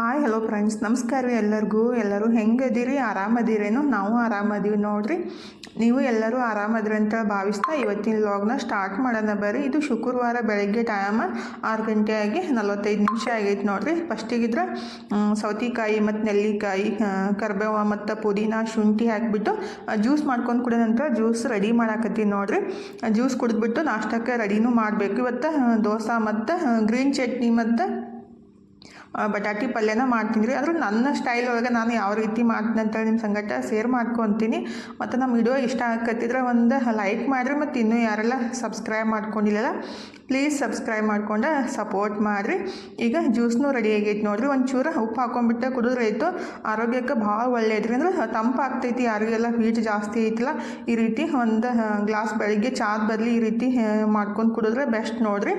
Hi hello friends ನಮಸ್ಕಾರ ರೀ ಎಲ್ಲರಿಗೂ. ಎಲ್ಲರೂ ಹೆಂಗದಿರಿ? ಆರಾಮದಿರೇನು? ನಾವು ಆರಾಮದೀವಿ ನೋಡ್ರಿ. ನೀವು ಎಲ್ಲರೂ ಆರಾಮದ್ರಿ ಅಂತ ಭಾವಿಸ್ತಾ ಇವತ್ತಿನ ಲಾಗ್ನ ಸ್ಟಾರ್ಟ್ ಮಾಡೋಣ ಬರ್ರಿ. ಇದು ಶುಕ್ರವಾರ ಬೆಳಗ್ಗೆ ಟೈಮ ಆರು ಗಂಟೆ ಆಗಿ ನಲವತ್ತೈದು ನಿಮಿಷ ಆಗೈತೆ ನೋಡ್ರಿ. ಫಸ್ಟಿಗಿದ್ರೆ ಸೌತೆಕಾಯಿ ಮತ್ತು ನೆಲ್ಲಿಕಾಯಿ ಕರ್ಬೇವ ಮತ್ತು ಪುದೀನ, ಶುಂಠಿ ಹಾಕಿಬಿಟ್ಟು ಜ್ಯೂಸ್ ಮಾಡ್ಕೊಂಡು ಕುಡಿದ ನಂತರ ಜ್ಯೂಸ್ ರೆಡಿ ಮಾಡಾಕತ್ತೀನಿ ನೋಡ್ರಿ. ಜ್ಯೂಸ್ ಕುಡಿದ್ಬಿಟ್ಟು ನಾಷ್ಟಕ್ಕೆ ರೆಡಿನೂ ಮಾಡಬೇಕು. ಇವತ್ತು ದೋಸೆ ಮತ್ತು ಗ್ರೀನ್ ಚಟ್ನಿ ಮತ್ತು ಬಟಾಟಿ ಪಲ್ಯನ ಮಾಡ್ತೀನಿ ರೀ ಆದರೂ ನನ್ನ ಸ್ಟೈಲ್ ಒಳಗೆ ನಾನು ಯಾವ ರೀತಿ ಮಾಡ್ತೀನಿ ಅಂತೇಳಿ ನಿಮ್ಮ ಸಂಗಟ ಶೇರ್ ಮಾಡ್ಕೊತೀನಿ ಮತ್ತು ನಮ್ಮ ವಿಡಿಯೋ ಇಷ್ಟ ಆಗತ್ತಿದ್ರೆ ಒಂದು ಲೈಕ್ ಮಾಡಿರಿ ಮತ್ತು ಇನ್ನೂ ಯಾರೆಲ್ಲ ಸಬ್ಸ್ಕ್ರೈಬ್ ಮಾಡ್ಕೊಂಡಿಲ್ಲಲ್ಲ ಪ್ಲೀಸ್ ಸಬ್ಸ್ಕ್ರೈಬ್ ಮಾಡ್ಕೊಂಡು ಸಪೋರ್ಟ್ ಮಾಡಿರಿ. ಈಗ ಜ್ಯೂಸ್ನೂ ರೆಡಿ ಆಗೈತೆ ನೋಡ್ರಿ. ಒಂಚೂರು ಉಪ್ಪು ಹಾಕೊಂಡ್ಬಿಟ್ಟು ಕುಡಿದ್ರೆ ಆಯಿತು. ಆರೋಗ್ಯಕ್ಕೆ ಭಾಳ ಒಳ್ಳೇದ್ರಿ. ಅಂದ್ರೆ ತಂಪು ಆಗ್ತೈತಿ. ಯಾರಿಗೆಲ್ಲ ಹೀಟ್ ಜಾಸ್ತಿ ಐತಿಲ್ಲ, ಈ ರೀತಿ ಒಂದು ಗ್ಲಾಸ್ ಬೆಳಿಗ್ಗೆ ಚಾದ ಬರಲಿ ಈ ರೀತಿ ಮಾಡ್ಕೊಂಡು ಕುಡಿದ್ರೆ ಬೆಸ್ಟ್ ನೋಡಿರಿ.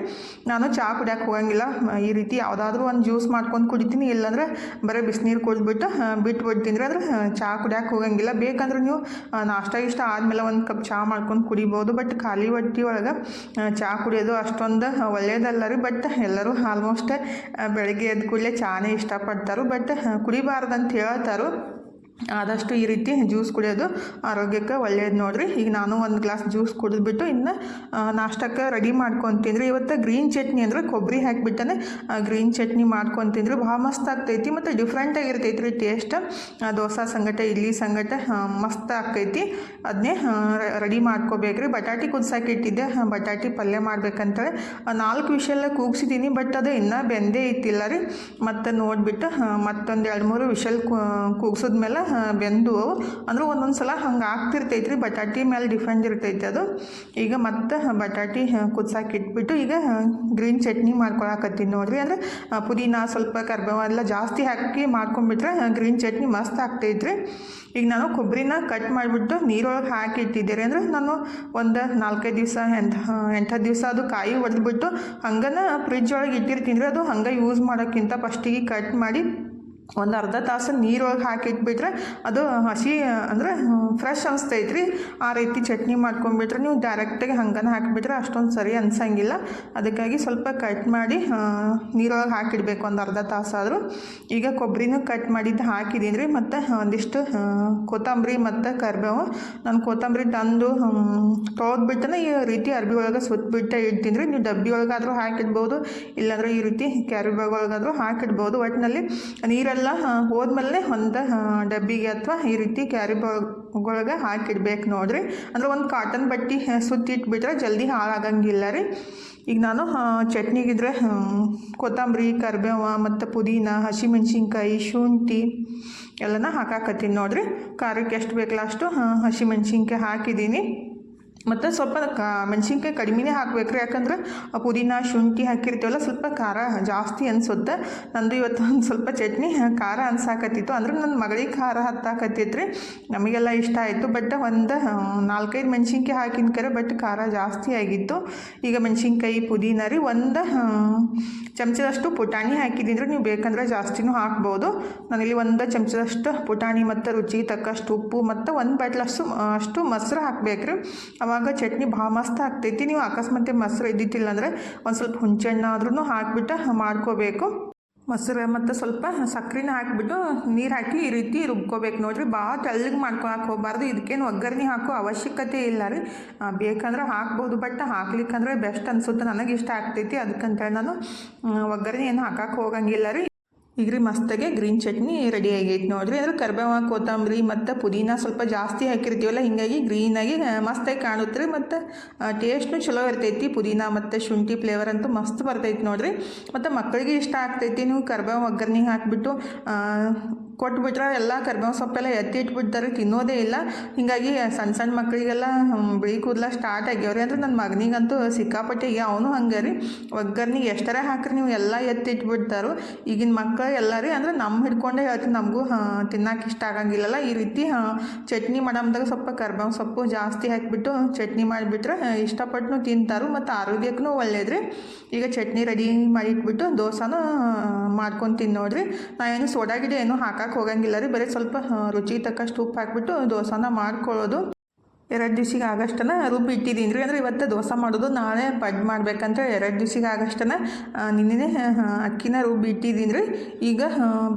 ನಾನು ಚಹಾ ಕುಡಿಯೋಕೆ ಹೋಗಂಗಿಲ್ಲ. ಈ ರೀತಿ ಯಾವುದಾದ್ರೂ ಒಂದು ಜ್ಯೂಸ್ ಮಾಡ್ಕೊಂಡು ಕುಡಿತೀನಿ. ಇಲ್ಲಾಂದ್ರೆ ಬರೀ ಬಿಸಿನೀರು ಕುಡಿದ್ಬಿಟ್ಟು ಬಿಟ್ಬಿಡ್ತೀನಿ. ರೀ ಅಂದ್ರೆ ಚಹಾ ಕುಡಿಯೋಕೆ ಹೋಗಂಗಿಲ್ಲ. ಬೇಕಂದ್ರೆ ನೀವು ನಾಷ್ಟ, ಇಷ್ಟ ಆದಮೇಲೆ ಒಂದು ಕಪ್ ಚಹಾ ಮಾಡ್ಕೊಂಡು ಕುಡಿಬೋದು. ಬಟ್ ಖಾಲಿ ಹೊಟ್ಟೆ ಒಳಗೆ ಚಹಾ ಕುಡಿಯೋದು ಅಷ್ಟೊಂದು ಒಳ್ಳೆಯದಲ್ಲ ರೀ ಬಟ್ ಎಲ್ಲರೂ ಆಲ್ಮೋಸ್ಟ್ ಬೆಳಗ್ಗೆ ಎದ್ದ ಕೂಡಲೇ ಚಹಾನೇ ಇಷ್ಟಪಡ್ತಾರೆ ಬಟ್ ಕುಡಿಬಾರ್ದಂತ ಹೇಳ್ತಾರು. ಆದಷ್ಟು ಈ ರೀತಿ ಜ್ಯೂಸ್ ಕುಡಿಯೋದು ಆರೋಗ್ಯಕ್ಕೆ ಒಳ್ಳೆಯದು ನೋಡಿರಿ. ಈಗ ನಾನು ಒಂದು ಗ್ಲಾಸ್ ಜ್ಯೂಸ್ ಕುಡಿದ್ಬಿಟ್ಟು ಇನ್ನು ನಾಷ್ಟಕ್ಕೆ ರೆಡಿ ಮಾಡ್ಕೊತೀನಿ ರೀ ಇವತ್ತು ಗ್ರೀನ್ ಚಟ್ನಿ ಅಂದರೆ ಕೊಬ್ಬರಿ ಹಾಕಿಬಿಟ್ಟನೆ ಗ್ರೀನ್ ಚಟ್ನಿ ಮಾಡ್ಕೊತೀನಿ ರೀ ಭಾಳ ಮಸ್ತ್ ಆಗ್ತೈತಿ ಮತ್ತು ಡಿಫ್ರೆಂಟಾಗಿರ್ತೈತಿ ರೀ ಟೇಸ್ಟ್. ದೋಸೆ ಸಂಗಟ ಇಡ್ಲಿ ಸಂಗಟ ಮಸ್ತ್ ಆಗ್ತೈತಿ. ಅದನ್ನೇ ರೆಡಿ ಮಾಡ್ಕೋಬೇಕ್ರಿ. ಬಟಾಟಿ ಆ, ಬಟಾಟಿ ಪಲ್ಯ ಮಾಡ್ಬೇಕಂತೇಳಿ. ನಾಲ್ಕು ವಿಷಲ್ಲ ಕೂಗ್ಸಿದ್ದೀನಿ ಬಟ್ ಅದು ಇನ್ನೂ ಬೆಂದೇ ಇತ್ತಿಲ್ಲ ರೀ. ಮತ್ತು ನೋಡಿಬಿಟ್ಟು ಮತ್ತೊಂದು ಎರಡು ಮೂರು ವಿಷಲ್ ಕೂಗ್ಸಿದ್ಮೇಲೆ ಬೆಂದು, ಅಂದ್ರೆ ಒಂದೊಂದು ಸಲ ಹಂಗೆ ಆಗ್ತಿರ್ತೈತೆ ರೀ ಬಟಾಟಿ ಮೇಲೆ ಡಿಫೆಂಡ್ ಇರ್ತೈತೆ ಅದು. ಈಗ ಮತ್ತೆ ಬಟಾಟಿ ಕುದ್ಸಾಕಿ ಇಟ್ಬಿಟ್ಟು ಈಗ ಗ್ರೀನ್ ಚಟ್ನಿ ಮಾಡ್ಕೊಳಕತ್ತೀನಿ ನೋಡಿರಿ. ಅಂದರೆ ಪುದೀನ ಸ್ವಲ್ಪ ಕರ್ಬೇವ ಎಲ್ಲ ಜಾಸ್ತಿ ಹಾಕಿ ಮಾಡ್ಕೊಂಡ್ಬಿಟ್ರೆ ಗ್ರೀನ್ ಚಟ್ನಿ ಮಸ್ತ್ ಆಗ್ತೈತ್ರಿ. ಈಗ ನಾನು ಕೊಬ್ಬರಿನ ಕಟ್ ಮಾಡಿಬಿಟ್ಟು ನೀರೊಳಗೆ ಹಾಕಿ ಇಟ್ಟಿದ್ದೆ ರೀ ಅಂದ್ರೆ ನಾನು ಒಂದು ನಾಲ್ಕೈದು ದಿವಸ, ಎಂಥ ಎಂಟು ದಿವಸ ಅದು ಕಾಯಿ ಒಡೆದ್ಬಿಟ್ಟು ಹಂಗನ ಫ್ರಿಜ್ ಒಳಗೆ ಇಟ್ಟಿರ್ತೀನಿ ರೀ. ಅದು ಹಂಗೆ ಯೂಸ್ ಮಾಡೋಕ್ಕಿಂತ ಫಸ್ಟಿಗೆ ಕಟ್ ಮಾಡಿ ಒಂದು ಅರ್ಧ ತಾಸು ನೀರೊಳಗೆ ಹಾಕಿಟ್ಬಿಟ್ರೆ ಅದು ಹಸಿ, ಅಂದರೆ ಫ್ರೆಶ್ ಅನಿಸ್ತೈತೆ ರೀ ಆ ರೀತಿ ಚಟ್ನಿ ಮಾಡ್ಕೊಂಡ್ಬಿಟ್ರೆ ನೀವು ಡೈರೆಕ್ಟಾಗಿ ಹಂಗನ ಹಾಕಿಬಿಟ್ರೆ ಅಷ್ಟೊಂದು ಸರಿ ಅನ್ಸಂಗಿಲ್ಲ. ಅದಕ್ಕಾಗಿ ಸ್ವಲ್ಪ ಕಟ್ ಮಾಡಿ ನೀರೊಳಗೆ ಹಾಕಿಡ್ಬೇಕು ಒಂದು ಅರ್ಧ ತಾಸಾದರೂ. ಈಗ ಕೊಬ್ಬರಿನೂ ಕಟ್ ಮಾಡಿದ್ದು ಹಾಕಿದ್ದೀನಿ ರೀ ಮತ್ತು ಒಂದಿಷ್ಟು ಕೊತ್ತಂಬರಿ ಮತ್ತು ಕರಿಬೇವು. ನಾನು ಕೊತ್ತಂಬರಿ ತಂದು ತೊಳೆದ್ಬಿಟ್ಟನ ಈ ರೀತಿ ಅರ್ಬಿ ಒಳಗೆ ಸುತ್ತಬಿಟ್ಟೆ ಇಡ್ತೀನಿ ರೀ ನೀವು ಡಬ್ಬಿ ಒಳಗಾದರೂ ಹಾಕಿಡ್ಬೋದು. ಇಲ್ಲಾಂದ್ರೆ ಈ ರೀತಿ ಕ್ಯಾರಿ ಬ್ಯಾಗ್ ಒಳಗಾದರೂ ಹಾಕಿಡ್ಬೋದು. ಒಟ್ಟಿನಲ್ಲಿ ನೀರೆಲ್ಲ ಆ, ಹೋದ್ಮೇಲೆ ಒಂದು ಡಬ್ಬಿಗೆ ಅಥವಾ ಈ ರೀತಿ ಕ್ಯಾರಿ ಬಾಗೊಳಗೆ ಹಾಕಿಡ್ಬೇಕು ನೋಡ್ರಿ. ಅಂದ್ರೆ ಒಂದು ಕಾಟನ್ ಬಟ್ಟೆ ಸುತ್ತಿಟ್ಬಿಟ್ರೆ ಜಲ್ದಿ ಹಾಳಾಗಂಗಿಲ್ಲ ರೀ. ಈಗ ನಾನು ಚಟ್ನಿಗಿದ್ರೆ ಕೊತ್ತಂಬರಿ ಕರಿಬೇವ ಮತ್ತು ಪುದೀನ ಹಸಿಮೆಣ್ಸಿನ್ಕಾಯಿ ಶುಂಠಿ ಎಲ್ಲನ ಹಾಕಾಕತ್ತೀನಿ ನೋಡ್ರಿ. ಖಾರಕ್ಕೆ ಎಷ್ಟು ಬೇಕಲ್ಲ ಅಷ್ಟು ಹಸಿಮೆಣ್ಸಿನ್ಕಾಯಿ ಹಾಕಿದ್ದೀನಿ. ಮತ್ತು ಸ್ವಲ್ಪ ಕಾ ಮೆಣಸಿನ್ಕಾಯಿ ಕಡಿಮೆನೇ ಹಾಕಬೇಕು ಯಾಕಂದ್ರೆ ಪುದೀನ, ಶುಂಠಿ ಹಾಕಿರ್ತೀವಲ್ಲ, ಸ್ವಲ್ಪ ಖಾರ ಜಾಸ್ತಿ ಅನ್ಸುತ್ತೆ. ನಂದು ಇವತ್ತು ಒಂದು ಸ್ವಲ್ಪ ಚಟ್ನಿ ಖಾರ ಅನ್ಸಾಕತ್ತಿತ್ತು. ಅಂದ್ರೆ ನನ್ನ ಮಗಳಿಗೆ ಖಾರ ಹತ್ತಾಕತ್ತಿತ್ತು ನಮಗೆಲ್ಲ ಇಷ್ಟ ಆಯಿತು. ಬಟ್ ಒಂದು ನಾಲ್ಕೈದು ಮೆಣಸಿನ್ಕಾಯಿ ಹಾಕಿನ ಬಟ್ ಖಾರ ಜಾಸ್ತಿ ಆಗಿತ್ತು. ಈಗ ಮೆಣಸಿನ್ಕಾಯಿ, ಪುದೀನ ರೀ ಒಂದು ಚಮಚದಷ್ಟು ಪುಟಾಣಿ ಹಾಕಿದ್ದೀನಿ ನೀವು ಬೇಕಂದ್ರೆ ಜಾಸ್ತಿನೂ ಹಾಕ್ಬೋದು. ನಾನಿಲ್ಲಿ ಒಂದು ಚಮಚದಷ್ಟು ಪುಟಾಣಿ ಮತ್ತು ರುಚಿಗೆ ತಕ್ಕಷ್ಟು ಉಪ್ಪು ಮತ್ತು ಒಂದು ಬಾಟ್ಲಷ್ಟು, ಅಷ್ಟು ಮೊಸರು ಹಾಕ್ಬೇಕು ರೀ ಅವಾಗ ಚಟ್ನಿ ಭಾಳ ಮಸ್ತ್ ಆಗ್ತೈತಿ. ನೀವು ಅಕಸ್ಮಾತ್ ಮೊಸರು ಇದ್ದಿತ್ತಿಲ್ಲ ಅಂದರೆ ಒಂದು ಸ್ವಲ್ಪ ಹುಂಚೆಹಣ್ಣು ಆದ್ರೂ ಹಾಕಿಬಿಟ್ಟು ಮಾಡ್ಕೋಬೇಕು. ಮೊಸರು ಮತ್ತು ಸ್ವಲ್ಪ ಸಕ್ಕರೆನ ಹಾಕಿಬಿಟ್ಟು ನೀರು ಹಾಕಿ ಈ ರೀತಿ ರುಬ್ಕೋಬೇಕು. ನೋಡಿರಿ ಭಾಳ ತೆಳ್ಳಗೆ ಮಾಡ್ಕೊಳಕ್ಕೆ ಹೋಗ್ಬಾರ್ದು. ಇದಕ್ಕೇನು ಒಗ್ಗರಣೆ ಹಾಕೋ ಅವಶ್ಯಕತೆ ಇಲ್ಲ ರೀ. ಬೇಕಂದ್ರೆ ಹಾಕ್ಬೋದು, ಬಟ್ ಹಾಕ್ಲಿಕ್ಕಂದ್ರೆ ಬೆಸ್ಟ್ ಅನಿಸುತ್ತೆ. ನನಗೆ ಇಷ್ಟ ಆಗ್ತೈತಿ. ಅದಕ್ಕಂತೇಳಿ ನಾನು ಒಗ್ಗರಣೆ ಏನು ಹಾಕಕ್ಕೆ ಹೋಗಂಗಿಲ್ಲ ರೀ. ಈಗ ರೀ ಮಸ್ತಾಗೆ ಗ್ರೀನ್ ಚಟ್ನಿ ರೆಡಿ ಆಗೈತೆ ನೋಡಿರಿ. ಅಂದ್ರೆ ಕರ್ಬೇವ, ಕೊತ್ತಂಬರಿ ಮತ್ತು ಪುದೀನ ಸ್ವಲ್ಪ ಜಾಸ್ತಿ ಹಾಕಿರ್ತೀವಲ್ಲ, ಹಿಂಗಾಗಿ ಗ್ರೀನಾಗಿ ಮಸ್ತಾಗಿ ಕಾಣುತ್ತೆ ರೀ ಮತ್ತು ಟೇಸ್ಟ್ನು ಚಲೋ ಇರ್ತೈತಿ. ಪುದೀನ ಮತ್ತು ಶುಂಠಿ ಫ್ಲೇವರ್ ಅಂತೂ ಮಸ್ತ್ ಬರ್ತೈತಿ ನೋಡಿರಿ. ಮತ್ತು ಮಕ್ಕಳಿಗೆ ಇಷ್ಟ ಆಗ್ತೈತಿ, ನೀವು ಕರ್ಬೇವ ಒಗ್ಗರಣೆ ಹಾಕಿಬಿಟ್ಟು ಕೊಟ್ಬಿಟ್ರೆ ಎಲ್ಲ ಕರ್ಬೇವು ಸೊಪ್ಪೆಲ್ಲ ಎತ್ತಿ ಇಟ್ಬಿಡ್ತಾರೆ, ತಿನ್ನೋದೇ ಇಲ್ಲ. ಹೀಗಾಗಿ ಸಣ್ಣ ಸಣ್ಣ ಮಕ್ಕಳಿಗೆಲ್ಲ ಬಿಳಿ ಕೂದಲ ಸ್ಟಾರ್ಟ್ ಆಗ್ಯಾವ್ರಿ ಅಂದ್ರೆ ನನ್ನ ಮಗನಿಗಂತೂ ಸಿಕ್ಕಾಪಟ್ಟೆ, ಈಗ ಅವನು ಹಂಗೆ ರೀ. ಒಗ್ಗರ್ನಿಗೆ ಎಷ್ಟರ ಹಾಕ್ರಿ ನೀವು ಎಲ್ಲ ಎತ್ತಿ ಇಟ್ಬಿಡ್ತಾರೋ. ಈಗಿನ ಮಕ್ಕಳು ಎಲ್ಲ ರೀ ಅಂದ್ರೆ ನಮ್ಮ ಹಿಡ್ಕೊಂಡೇ ಹೇಳ್ತೀವಿ ನಮಗೂ ತಿನ್ನೋಕೆ ಇಷ್ಟ ಆಗಂಗಿಲ್ಲಲ್ಲ. ಈ ರೀತಿ ಚಟ್ನಿ ಮಾಡಮ್ದಾಗ ಸ್ವಲ್ಪ ಕರ್ಬೇವು ಸೊಪ್ಪು ಜಾಸ್ತಿ ಹಾಕಿಬಿಟ್ಟು ಚಟ್ನಿ ಮಾಡಿಬಿಟ್ರೆ ಇಷ್ಟಪಟ್ಟು ತಿಂತಾರು ಮತ್ತು ಆರೋಗ್ಯಕ್ಕೂ ಒಳ್ಳೇದ್ರಿ. ಈಗ ಚಟ್ನಿ ರೆಡಿ ಮಾಡಿಟ್ಬಿಟ್ಟು ದೋಸೆನೂ ಮಾಡ್ಕೊಂಡು ತಿನ್ನೋಡ್ರಿ. ನಾ ಏನು ಸೋಡಾ ಗಿಡ ಏನು ಹಾಕಕ್ಕೆ ಹೋಗಂಗಿಲ್ಲ ರೀ. ಬರೀ ಸ್ವಲ್ಪ ರುಚಿ ತಕ್ಕಷ್ಟು ಉಪ್ಪು ಹಾಕಿಬಿಟ್ಟು ದೋಸಾನ ಮಾಡ್ಕೊಳ್ಳೋದು. ಎರಡು ದಿವ್ಸಿಗೆ ಆಗಷ್ಟನ ರುಬ್ಬಿ ಇಟ್ಟಿದ್ದೀನಿ ರೀ. ಅಂದರೆ ಇವತ್ತು ದೋಸೆ ಮಾಡೋದು, ನಾಳೆ ಪಡ್ ಮಾಡ್ಬೇಕಂತ ಎರಡು ದಿವ್ಸಿಗೆ ಆಗಷ್ಟನ ನಿನ್ನೆ ಅಕ್ಕಿನ ರುಬ್ಬಿ ಇಟ್ಟಿದ್ದೀನಿ ರೀ. ಈಗ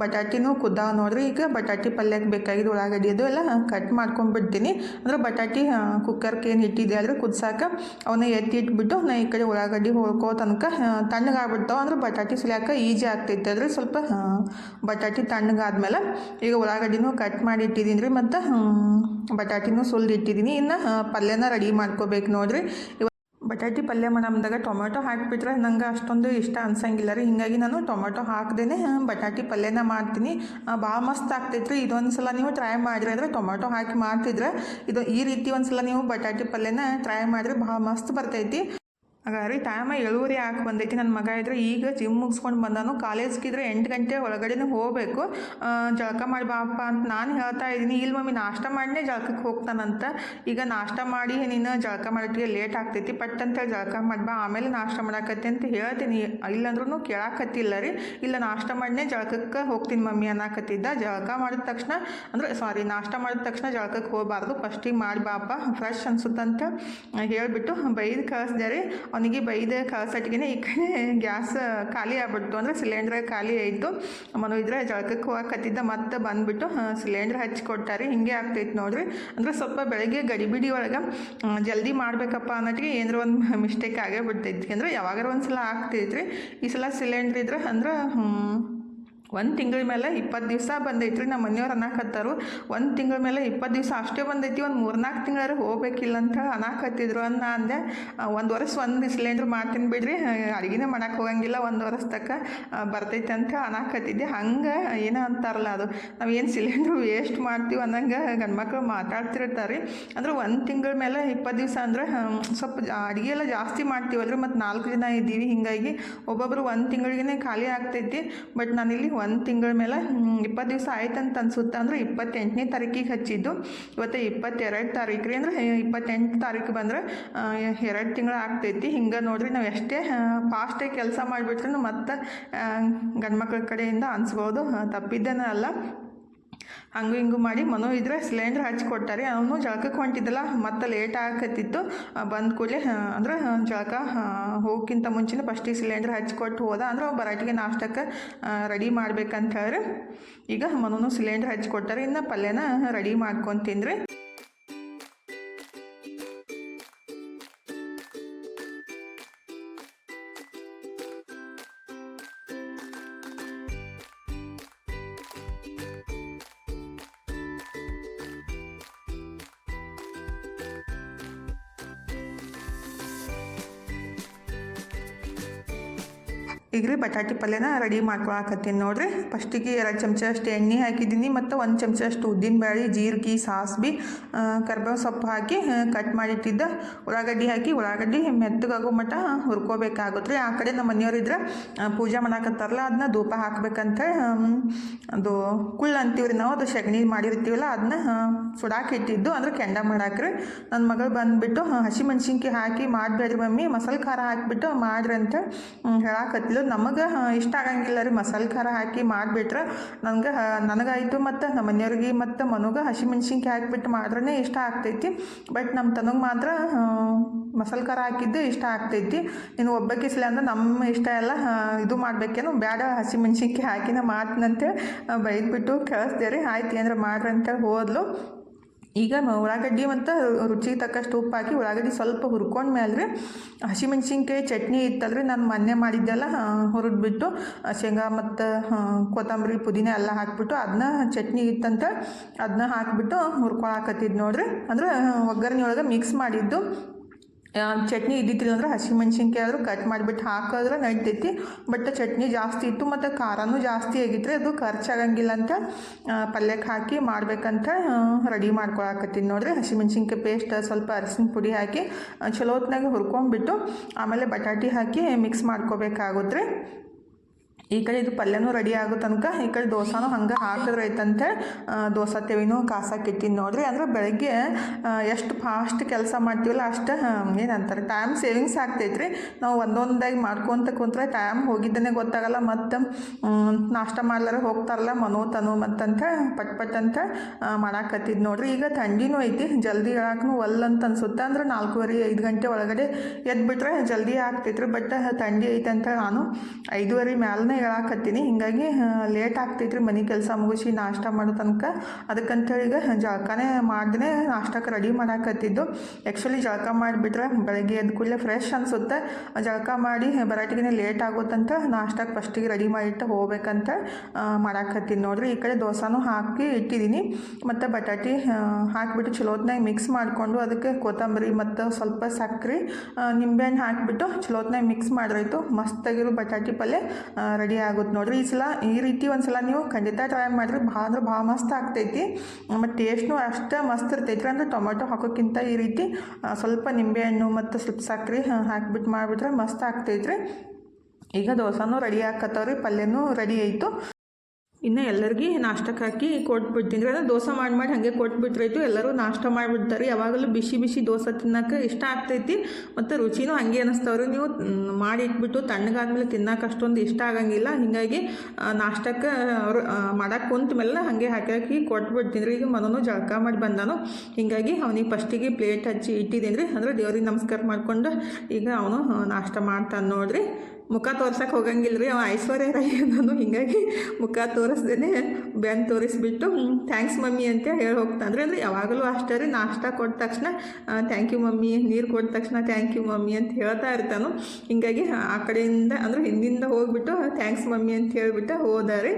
ಬಟಾಟಿನೂ ಕುದ್ದಾವ ನೋಡ್ರಿ. ಈಗ ಬಟಾಟಿ ಪಲ್ಯಕ್ಕೆ ಬೇಕಾಗಿದ್ದು ಉಳ್ಳಾಗಡ್ಡಿ ಅದು ಎಲ್ಲ ಕಟ್ ಮಾಡ್ಕೊಂಡ್ಬಿಡ್ತೀನಿ ಅಂದ್ರೆ ಬಟಾಟಿ ಕುಕ್ಕರ್ಗೆ ಏನು ಇಟ್ಟಿದ್ದೆ ಆದರೆ ಕುದ್ಸಾಕ ಅವನ್ನ ಎತ್ತಿ ಇಟ್ಬಿಟ್ಟು ನಾ ಈ ಕಡೆ ಉಳ್ಳಾಗಡ್ಡಿ ಹೋಳ್ಕೋ ತನಕ ತಣ್ಣಗಾಗ್ಬಿಡ್ತಾವೆ. ಅಂದ್ರೆ ಬಟಾಟಿ ಸುಲಿಯಾಕ ಈಜಿ ಆಗ್ತೈತೆ ಅದ್ರಿ ಸ್ವಲ್ಪ ಬಟಾಟಿ ತಣ್ಣಗಾದ್ಮೇಲೆ ಈಗ ಉಳ್ಳಾಗಡ್ಡಿನೂ ಕಟ್ ಮಾಡಿ ಇಟ್ಟಿದ್ದೀನಿ ರೀ. ಮತ್ತು ಬಟಾಟಿನೂ ಸುಲ್ದು ಇಟ್ಟಿದ್ದೀನಿ. ಇನ್ನು ಪಲ್ಯನ ರೆಡಿ ಮಾಡ್ಕೋಬೇಕು ನೋಡ್ರಿ. ಬಟಾಟಿ ಪಲ್ಯ ಮಾಡಮ್ದಾಗ ಟೊಮೆಟೊ ಹಾಕಿಬಿಟ್ರೆ ನಂಗೆ ಅಷ್ಟೊಂದು ಇಷ್ಟ ಅನ್ಸಂಗಿಲ್ಲ ರೀ. ಹೀಗಾಗಿ ನಾನು ಟೊಮೆಟೊ ಹಾಕ್ದೇ ಬಟಾಟಿ ಪಲ್ಯನ ಮಾಡ್ತೀನಿ. ಭಾಳ ಮಸ್ತ್ ಆಗ್ತೈತೆ ರೀ ಇದೊಂದು ಸಲ ನೀವು ಟ್ರೈ ಮಾಡಿರಿ. ಅಂದರೆ ಟೊಮೆಟೊ ಹಾಕಿ ಮಾಡ್ತಿದ್ರೆ ಇದು ಈ ರೀತಿ ಒಂದು ಸಲ ನೀವು ಬಟಾಟಿ ಪಲ್ಯನ ಟ್ರೈ ಮಾಡಿದ್ರೆ ಭಾಳ ಮಸ್ತ್ ಬರ್ತೈತಿ. ಹಾಗಾದ್ರೆ ಟೈಮ ಏಳುವರೆ ಹಾಕಿ ಬಂದೈತಿ. ನನ್ನ ಮಗ ಇದ್ರೆ ಈಗ ಜಿಮ್ ಮುಗಿಸ್ಕೊಂಡು ಬಂದಾನು. ಕಾಲೇಜ್ಗಿದ್ರೆ ಎಂಟು ಗಂಟೆ ಒಳಗಡೆನೂ ಹೋಗಬೇಕು. ಜಳಕ ಮಾಡಿ ಬಾಪ್ಪ ಅಂತ ನಾನು ಹೇಳ್ತಾ ಇದ್ದೀನಿ. ಇಲ್ಲಿ ಮಮ್ಮಿ, ನಾಷ್ಟ ಮಾಡಿನೇ ಜಳಕಕ್ಕೆ ಹೋಗ್ತಾನಂತ. ಈಗ ನಾಷ್ಟ ಮಾಡಿ ನೀನು ಜಳಕ ಮಾಡೋಟ್ಟಿಗೆ ಲೇಟ್ ಆಗ್ತೈತಿ. ಪಟ್ ಅಂತೇಳಿ ಜಳಕ ಮಾಡಿ ಬಾ, ಆಮೇಲೆ ನಾಷ್ಟ ಮಾಡಾಕತ್ತಿ ಅಂತ ಹೇಳ್ತೀನಿ. ಇಲ್ಲಾಂದ್ರೂ ಕೇಳಾಕತ್ತಿಲ್ಲ ರೀ. ಇಲ್ಲ ನಾಷ್ಟ ಮಾಡಿನೇ ಜಳಕಕ್ಕೆ ಹೋಗ್ತೀನಿ ಮಮ್ಮಿ ಅನ್ನಕತ್ತಿದ್ದ. ಜಳಕ ಮಾಡಿದ ತಕ್ಷಣ, ಅಂದ್ರೆ ಸಾರಿ ನಾಷ್ಟ ಮಾಡಿದ ತಕ್ಷಣ ಜಳಕಕ್ಕೆ ಹೋಗಬಾರ್ದು. ಫಸ್ಟಿಗೆ ಮಾಡಿ ಬಾಪ ಫ್ರೆಶ್ ಅನ್ಸುತ್ತಂತ ಹೇಳಿಬಿಟ್ಟು ಬೈದು ಕಳಿಸ್ದೆ ರೀ. ಅವನಿಗೆ ಬೈದೇ ಕಳ್ಸಟ್ಟಿಗೆ ಈ ಕಡೆ ಗ್ಯಾಸ್ ಖಾಲಿ ಆಗ್ಬಿಡ್ತು ಅಂದರೆ ಸಿಲಿಂಡ್ರ್ ಖಾಲಿ ಆಯಿತು ಮನು ಇದ್ರೆ ಜಳಕಕ್ಕೆ ಹೋಗಕತ್ತಿದ್ದ ಮತ್ತೆ ಬಂದುಬಿಟ್ಟು ಸಿಲಿಂಡ್ರ್ ಹಚ್ಚಿ ಕೊಟ್ಟಾರೆ ಹಿಂಗೆ ಆಗ್ತೈತೆ ನೋಡ್ರಿ. ಅಂದ್ರೆ ಸ್ವಲ್ಪ ಬೆಳಗ್ಗೆ ಗಡಿಬಿಡಿ ಒಳಗೆ ಜಲ್ದಿ ಮಾಡಬೇಕಪ್ಪ ಅನ್ನೋಟಿಗೆ ಏನಾರ ಒಂದು ಮಿಸ್ಟೇಕ್ ಆಗೇ ಬಿಡ್ತೈತಿ ಅಂದ್ರೆ ಯಾವಾಗಾರ ಒಂದು ಸಲ ಆಗ್ತೈತ್ರಿ. ಈ ಸಲ ಸಿಲಿಂಡ್ರ್ ಇದ್ರೆ ಅಂದ್ರೆ ಒಂದು ತಿಂಗಳ ಮೇಲೆ ಇಪ್ಪತ್ತು ದಿವಸ ಬಂದೈತ್ರಿ ನಮ್ಮ ಮನೆಯವ್ರು ಅನ್ನಕತ್ತಾರು ಒಂದು ತಿಂಗಳ ಮೇಲೆ ಇಪ್ಪತ್ತು ದಿವಸ ಅಷ್ಟೇ ಬಂದೈತಿ, ಒಂದು ಮೂರ್ನಾಲ್ಕು ತಿಂಗಳಾರು ಹೋಗ್ಬೇಕಿಲ್ಲ ಅಂತ ಅನ್ನಕತ್ತಿದ್ರು ಅಂತ ಅಂದೆ. ಒಂದು ವರ್ಷ ಒಂದು ಸಿಲಿಂಡ್ರ್ ಮಾಡ್ತೀನಿ ಬಿಡ್ರಿ ಅಡುಗೆನೇ ಮಾಡಕ್ಕೆ ಹೋಗಂಗಿಲ್ಲ, ಒಂದು ವರ್ಷ ತಕ್ಕ ಬರ್ತೈತೆ ಅಂತ ಅನ್ನಕತ್ತಿದ್ದೆ ಹಂಗೆ ಏನೋ ಅಂತಾರಲ್ಲ ಅದು, ನಾವು ಏನು ಸಿಲಿಂಡ್ರ್ ವೇಸ್ಟ್ ಮಾಡ್ತೀವಿ ಅನ್ನಂಗೆ ಗಂಡ್ಮಕ್ಳು ಮಾತಾಡ್ತಿರ್ತಾರೆ. ಅಂದ್ರೆ ಒಂದು ತಿಂಗಳ ಮೇಲೆ ಇಪ್ಪತ್ತು ದಿವಸ ಅಂದ್ರೆ ಸ್ವಲ್ಪ ಅಡುಗೆ ಎಲ್ಲ ಜಾಸ್ತಿ ಮಾಡ್ತೀವಲ್ರಿ, ಮತ್ತು ನಾಲ್ಕು ಜನ ಇದ್ದೀವಿ ಹಿಂಗಾಗಿ. ಒಬ್ಬೊಬ್ರು ಒಂದು ತಿಂಗಳಿಗೇ ಖಾಲಿ ಆಗ್ತೈತಿ, ಬಟ್ ನಾನಿಲ್ಲಿ ಒಂದು ತಿಂಗಳ ಮೇಲೆ ಇಪ್ಪತ್ತು ದಿವಸ ಆಯ್ತಂತ ಅನ್ಸುತ್ತೆ. ಅಂದ್ರೆ ಇಪ್ಪತ್ತೆಂಟನೇ ತಾರೀಕಿಗೆ ಹಚ್ಚಿದ್ದು. ಇವತ್ತು ಇಪ್ಪತ್ತೆರಡು ತಾರೀಕು ರೀ. ಅಂದರೆ ಇಪ್ಪತ್ತೆಂಟು ತಾರೀಕು ಬಂದ್ರೆ ಎರಡು ತಿಂಗಳು ಆಗ್ತೈತಿ. ಹಿಂಗೆ ನೋಡಿರಿ, ನಾವು ಎಷ್ಟೇ ಫಾಸ್ಟಾಗಿ ಕೆಲಸ ಮಾಡಿಬಿಟ್ರೂ ಮತ್ತೆ ಗಂಡ್ಮಕ್ಳ ಕಡೆಯಿಂದ ಅನಿಸ್ಬೋದು. ತಪ್ಪಿದ್ದೇನೆ ಅಲ್ಲ. ಹಂಗೂ ಹಿಂಗು ಮಾಡಿ ಮನೋ ಇದ್ರೆ ಸಿಲಿಂಡ್ರ್ ಹಚ್ಕೊಟ್ಟಾರೆ ಅವನು ಜಳಕಕ್ಕೆ ಹೊಂಟಿದ್ದಲ್ಲ, ಮತ್ತೆ ಲೇಟ್ ಆಗತ್ತಿತ್ತು ಬಂದ ಕೂಡಲೇ ಅಂದ್ರೆ ಜಳಕ ಹೋಗಕ್ಕಿಂತ ಮುಂಚೆನೇ ಫಸ್ಟಿಗೆ ಸಿಲಿಂಡ್ರ್ ಹಚ್ಕೊಟ್ಟು ಹೋದ. ಅಂದ್ರೆ ಅವ್ನು ಬರಾಟಿಗೆ ನಾಷ್ಟಕ್ಕೆ ರೆಡಿ ಮಾಡ್ಬೇಕಂತ ಹೇಳಿ ಈಗ ಮನೋನು ಸಿಲಿಂಡ್ರ್ ಹಚ್ಕೊಟ್ಟಾರೆ ಇನ್ನು ಪಲ್ಯನ ರೆಡಿ ಮಾಡ್ಕೊಂಡು ರೀ ಈಗ ರೀ ಬಟಾಟಿ ಪಲ್ಯನ ರೆಡಿ ಮಾಡ್ಕೊಳಕತ್ತೀನಿ ನೋಡ್ರಿ. ಫಸ್ಟಿಗೆ ಎರಡು ಚಮಚ ಅಷ್ಟು ಎಣ್ಣೆ ಹಾಕಿದ್ದೀನಿ ಮತ್ತು ಒಂದು ಚಮಚ ಅಷ್ಟು ಉದ್ದಿನ ಬೇಳೆ ಜೀರಿಗೆ ಸಾಸ್ಬಿ ಕರ್ಬೇವು ಸೊಪ್ಪು ಹಾಕಿ ಕಟ್ ಮಾಡಿಟ್ಟಿದ್ದ ಉಳ್ಳಾಗಡ್ಡಿ ಹಾಕಿ. ಉಳ್ಳಾಗಡ್ಡಿ ಮೆತ್ತಗಾಗೋ ಮಟ್ಟ ಹುರ್ಕೋಬೇಕಾಗುತ್ತೆ ರೀ. ಆ ಕಡೆ ನಮ್ಮ ಮನೆಯವ್ರಿದ್ರೆ ಪೂಜೆ ಮಾಡಾಕತ್ತಾರಲ್ಲ, ಅದನ್ನ ಧೂಪ ಹಾಕ್ಬೇಕಂತ ಅದು ಕುಳ್ಳು ಅಂತೀವಿ ರೀ ನಾವು, ಅದು ಸಗಣಿ ಮಾಡಿರ್ತೀವಲ್ಲ, ಅದನ್ನ ಸುಡಾಕಿ ಇಟ್ಟಿದ್ದು. ಅಂದ್ರೆ ಕೆಂಡ ಮಾಡಾಕ್ರಿ ನನ್ನ ಮಗಳು ಬಂದುಬಿಟ್ಟು ಹಸಿಮೆಣ್ಸಿನ್ಕಾಯಿ ಹಾಕಿ, ಮಾಡಬೇಡ್ರಿ ಮಮ್ಮಿ, ಮಸಾಲೆ ಖಾರ ಹಾಕಿಬಿಟ್ಟು ಮಾಡ್ರಿ ಅಂತ ಹೇಳಾಕತ್ಲು. ನಮಗೆ ಇಷ್ಟ ಆಗಂಗಿಲ್ಲ ರೀ. ಮಸಾಲೆ ಖಾರ ಹಾಕಿ ಮಾಡಿಬಿಟ್ರೆ ನನಗೆ ನನಗಾಯಿತು ಮತ್ತು ನಮ್ಮ ಮನೆಯವ್ರಿಗೆ ಮತ್ತು ಮನುಗೆ ಹಸಿಮೆಣ್ಸಿನ್ಕಾಯಿ ಹಾಕಿಬಿಟ್ಟು ಮಾಡ್ರೇ ಇಷ್ಟ ಆಗ್ತೈತಿ. ಬಟ್ ನಮ್ಮ ತನಗೆ ಮಾತ್ರ ಮಸಾಲೆ ಖಾರ ಹಾಕಿದ್ದು ಇಷ್ಟ ಆಗ್ತೈತಿ. ನೀನು ಒಬ್ಬಕ್ಕಿಸ್ಲ ಅಂದ್ರೆ ನಮ್ಮ ಇಷ್ಟ ಎಲ್ಲ ಇದು ಮಾಡಬೇಕೇನು. ಬೇಡ ಹಸಿಮೆಣ್ಸಿನ್ಕಾಯಿ ಹಾಕಿನ ಮಾಡ್ತೀನಂತೇಳಿ ಬೈದ್ಬಿಟ್ಟು ಕಳಿಸ್ದೆ ರೀ. ಆಯ್ತು ಅಂದ್ರೆ ಮಾಡ್ರಿ ಅಂತೇಳಿ ಹೋದ್ಲು. ಈಗ ಉಳ್ಳಾಗಡ್ಡಿ ಮತ್ತು ರುಚಿಗೆ ತಕ್ಕಷ್ಟು ಉಪ್ಪು ಹಾಕಿ ಉಳ್ಳಾಗಡ್ಡಿ ಸ್ವಲ್ಪ ಹುರ್ಕೊಂಡ ಮೇಲೆ ಹಸಿಮೆಣ್ಸಿನ್ಕಾಯಿ ಚಟ್ನಿ ಇತ್ತಲ್ರಿ ನಾನು ಮೊನ್ನೆ ಮಾಡಿದ್ದೆಲ್ಲ ಹುರಿದ್ಬಿಟ್ಟು ಶೇಂಗಾ ಮತ್ತು ಕೊತ್ತಂಬರಿ, ಪುದೀನ ಎಲ್ಲ ಹಾಕಿಬಿಟ್ಟು ಅದನ್ನ ಚಟ್ನಿ ಇತ್ತಂತ ಅದನ್ನ ಹಾಕಿಬಿಟ್ಟು ಹುರ್ಕೊಳಕತ್ತಿದ್ದು ನೋಡಿರಿ. ಅಂದ್ರೆ ಒಗ್ಗರಣೆ ಒಳಗೆ ಮಿಕ್ಸ್ ಮಾಡಿದ್ದು ಚಟ್ನಿ ಇದ್ದಿದ್ದಿಲ್ಲ ಅಂದ್ರೆ ಹಸಿಮೆಣ್ಸಿನ್ಕಾಯಿ ಆದರೂ ಕಟ್ ಮಾಡಿಬಿಟ್ಟು ಹಾಕಿದ್ರೆ ನಡಿತೈತಿ ಬಟ್ ಚಟ್ನಿ ಜಾಸ್ತಿ ಇತ್ತು ಮತ್ತು ಖಾರನೂ ಜಾಸ್ತಿ ಆಗಿತ್ತು ಅದು ಖರ್ಚಾಗಂಗಿಲ್ಲ ಅಂತ ಪಲ್ಯಕ್ಕೆ ಹಾಕಿ ಮಾಡ್ಬೇಕಂತ ರೆಡಿ ಮಾಡ್ಕೊಳಕತ್ತೀನಿ ನೋಡಿರಿ. ಹಸಿಮೆಣ್ಸಿನ್ಕಾಯಿ ಪೇಸ್ಟ್ ಸ್ವಲ್ಪ ಅರಿಶಿನ ಪುಡಿ ಹಾಕಿ ಆ, ಚಲೋ ಹೊತ್ನಾಗ ಹುರ್ಕೊಂಡ್ಬಿಟ್ಟು ಆಮೇಲೆ ಬಟಾಟಿ ಹಾಕಿ ಮಿಕ್ಸ್ ಮಾಡ್ಕೋಬೇಕಾಗುತ್ತೆ. ಈ ಕಡೆ ಇದು ಪಲ್ಯನೂ ರೆಡಿ ಆಗೋ ತನಕ, ಈ ಕಡೆ ದೋಸಾನು ಹಂಗೆ ಹಾಕಿದ್ರೆ ಹೇಳಿ ದೋಸೆ ತೆವಿನೂ ಕಾಸಾಕಿಟ್ಟಿನಿ ನೋಡ್ರಿ. ಅಂದ್ರೆ ಬೆಳಗ್ಗೆ ಎಷ್ಟು ಫಾಸ್ಟ್ ಕೆಲಸ ಮಾಡ್ತೀವಲ್ಲ ಅಷ್ಟು ಏನಂತಾರೆ ಟೈಮ್ ಸೇವಿಂಗ್ಸ್ ಆಗ್ತೈತ್ರಿ. ನಾವು ಒಂದೊಂದಾಗಿ ಮಾಡ್ಕೊತ ಕುಂತ್ರೆ ಟೈಮ್ ಹೋಗಿದ್ದನೇ ಗೊತ್ತಾಗಲ್ಲ. ಮತ್ತು ನಾಷ್ಟ ಮಾಡ್ಲಾರ ಹೋಗ್ತಾರಲ್ಲ ಮನೋ ತನು ಮತ್ತಂತ, ಪಟ್ ಪಟ್ ಅಂತ ಮಾಡಾಕತ್ತಿದ್ ನೋಡ್ರಿ. ಈಗ ಥಂಡಿನೂ ಐತಿ, ಜಲ್ದಿ ಹೇಳಕ್ಕೂ ಒಲ್ ಅಂತ ಅನ್ಸುತ್ತೆ. ಅಂದ್ರೆ ನಾಲ್ಕೂವರೆ, ಐದು ಗಂಟೆ ಒಳಗಡೆ ಎದ್ಬಿಟ್ರೆ ಜಲ್ದಿ ಆಗ್ತೈತ್ರಿ. ಬಟ್, ಥಂಡಿ ಐತೆ ಅಂತ ನಾನು ಐದುವರೆ ಮ್ಯಾಲನೇ ಹೇಳಾಕತ್ತೀನಿ. ಹಿಂಗಾಗಿ ಲೇಟ್ ಆಗ್ತೈತ್ರಿ ಮನೆ ಕೆಲಸ ಮುಗಿಸಿ ನಾಷ್ಟ ಮಾಡೋ ತನಕ. ಅದಕ್ಕಂಥೇಳಿ ಈಗ ಜಳಕನೇ ಮಾಡ್ದೇ ನಾಷ್ಟಕ್ಕೆ ರೆಡಿ ಮಾಡಾಕತ್ತಿದ್ದು. ಆ್ಯಕ್ಚುಲಿ ಜಳಕ ಮಾಡಿಬಿಟ್ರೆ ಬೆಳಗ್ಗೆ ಎದ್ದು ಕೂಡಲೇ ಫ್ರೆಶ್ ಅನಿಸುತ್ತೆ. ಜಳಕ ಮಾಡಿ ಬರಾಟಿಗೆ ಲೇಟ್ ಆಗುತ್ತಂತ ನಾಷ್ಟಕ್ಕೆ ಫಸ್ಟಿಗೆ ರೆಡಿ ಮಾಡಿಟ್ಟು ಹೋಗ್ಬೇಕಂತ ಮಾಡಾಕತ್ತೀನಿ ನೋಡ್ರಿ. ಈ ಕಡೆ ದೋಸಾನು ಹಾಕಿ ಇಟ್ಟಿದ್ದೀನಿ ಮತ್ತು ಬಟಾಟಿ ಹಾಕಿಬಿಟ್ಟು ಚಲೋತ್ನಾಗ ಮಿಕ್ಸ್ ಮಾಡಿಕೊಂಡು ಅದಕ್ಕೆ ಕೊತ್ತಂಬರಿ ಮತ್ತು ಸ್ವಲ್ಪ ಸಕ್ಕರೆ ನಿಂಬೆಹಣ್ಣು ಹಾಕಿಬಿಟ್ಟು ಚಲೋತ್ನಾಗ ಮಿಕ್ಸ್ ಮಾಡಿರೋಯ್ತು. ಮಸ್ತಾಗಿರೋ ಬಟಾಟಿ ಪಲ್ಯ ರೆಡಿ ಆಗುತ್ತೆ ನೋಡಿರಿ. ಈ ಸಲ ಈ ರೀತಿ ಒಂದು ಸಲ ನೀವು ಖಂಡಿತ ಟ್ರೈ ಮಾಡಿರಿ. ಭಾಳ ಅಂದ್ರೆ ಭಾಳ ಮಸ್ತ್ ಆಗ್ತೈತಿ. ಮತ್ತು ಟೇಸ್ಟ್ನು ಅಷ್ಟೇ ಮಸ್ತ್ ಇರ್ತೈತ್ರಿ. ಅಂದರೆ ಟೊಮೆಟೊ ಹಾಕೋಕ್ಕಿಂತ ಈ ರೀತಿ ಸ್ವಲ್ಪ ನಿಂಬೆಹಣ್ಣು ಮತ್ತು ಸ್ವಲ್ಪ ಸಕ್ಕರೆ ಹಾಕಿಬಿಟ್ಟು ಮಾಡಿಬಿಟ್ರೆ ಮಸ್ತ್ ಆಗ್ತೈತ್ರಿ. ಈಗ ದೋಸೆನೂ ರೆಡಿ ಹಾಕತ್ತವ್ರಿ ಪಲ್ಯನೂ ರೆಡಿ ಆಯಿತು. ಇನ್ನು ಎಲ್ಲರಿಗೆ ನಾಷ್ಟಕ್ಕೆ ಹಾಕಿ ಕೊಟ್ಬಿಡ್ತೀನಿ. ಅಂದ್ರೆ ದೋಸೆ ಮಾಡಿ ಮಾಡಿ ಹಾಗೆ ಕೊಟ್ಬಿಟ್ರೈತು, ಎಲ್ಲರೂ ನಾಷ್ಟ ಮಾಡಿಬಿಡ್ತಾರೆ. ಯಾವಾಗಲೂ ಬಿಸಿ ಬಿಸಿ ದೋಸೆ ತಿನ್ನೋಕೆ ಇಷ್ಟ ಆಗ್ತೈತಿ, ಮತ್ತು ರುಚಿನೂ ಹಾಗೆ ಅನ್ನಿಸ್ತವ್ರಿ ನೀವು ಮಾಡಿ ಇಟ್ಬಿಟ್ಟು ತಣ್ಣಗಾದ್ಮೇಲೆ ತಿನ್ನೋಕೆ ಅಷ್ಟೊಂದು ಇಷ್ಟ ಆಗಂಗಿಲ್ಲ. ಹೀಗಾಗಿ ನಾಷ್ಟಕ್ಕೆ ಅವರು ಮಾಡಕ್ಕೆ ಕುಂತ ಮೇಲೆ ಹಾಗೆ ಹಾಕಿ ಹಾಕಿ ಕೊಟ್ಬಿಡ್ತೀನಿ. ರೀ ಈಗ ಮನೂ ಜಳಕ ಮಾಡಿ ಬಂದಾನು. ಹೀಗಾಗಿ ಅವನಿಗೆ ಫಸ್ಟಿಗೆ ಪ್ಲೇಟ್ ಹಚ್ಚಿ ಇಟ್ಟಿದ್ದೀನಿ ರೀ. ಅಂದರೆ ದೇವ್ರಿಗೆ ನಮಸ್ಕಾರ ಮಾಡಿಕೊಂಡು ಈಗ ಅವನು ನಾಷ್ಟ ಮಾಡ್ತಾನೆ ನೋಡ್ರಿ. ಮುಖ ತೋರ್ಸಕ್ಕೆ ಹೋಗಂಗಿಲ್ಲ ರೀ ಅವ ಐಶ್ವರ್ಯ ರೈ ನಾನು ಹೀಗಾಗಿ ಮುಖ ತೋರಿಸ್ದೇನೆ ಬೆನ್ ತೋರಿಸ್ಬಿಟ್ಟು ಥ್ಯಾಂಕ್ಸ್ ಮಮ್ಮಿ ಅಂತ ಹೇಳಿ ಹೋಗ್ತಾನೆ ಅಂದರೆ ಯಾವಾಗಲೂ ಅಷ್ಟೇ ರೀ, ನಾಷ್ಟ ಕೊಟ್ಟ ತಕ್ಷಣ ಥ್ಯಾಂಕ್ ಯು ಮಮ್ಮಿ, ನೀರು ಕೊಟ್ಟ ತಕ್ಷಣ ಥ್ಯಾಂಕ್ ಯು ಮಮ್ಮಿ ಅಂತ ಹೇಳ್ತಾ ಇರ್ತಾನು. ಹೀಗಾಗಿ ಆ ಕಡೆಯಿಂದ, ಅಂದರೆ ಹಿಂದಿಂದ ಹೋಗ್ಬಿಟ್ಟು ಥ್ಯಾಂಕ್ಸ್ ಮಮ್ಮಿ ಅಂತ ಹೇಳಿಬಿಟ್ಟು ಹೋದಾರೆ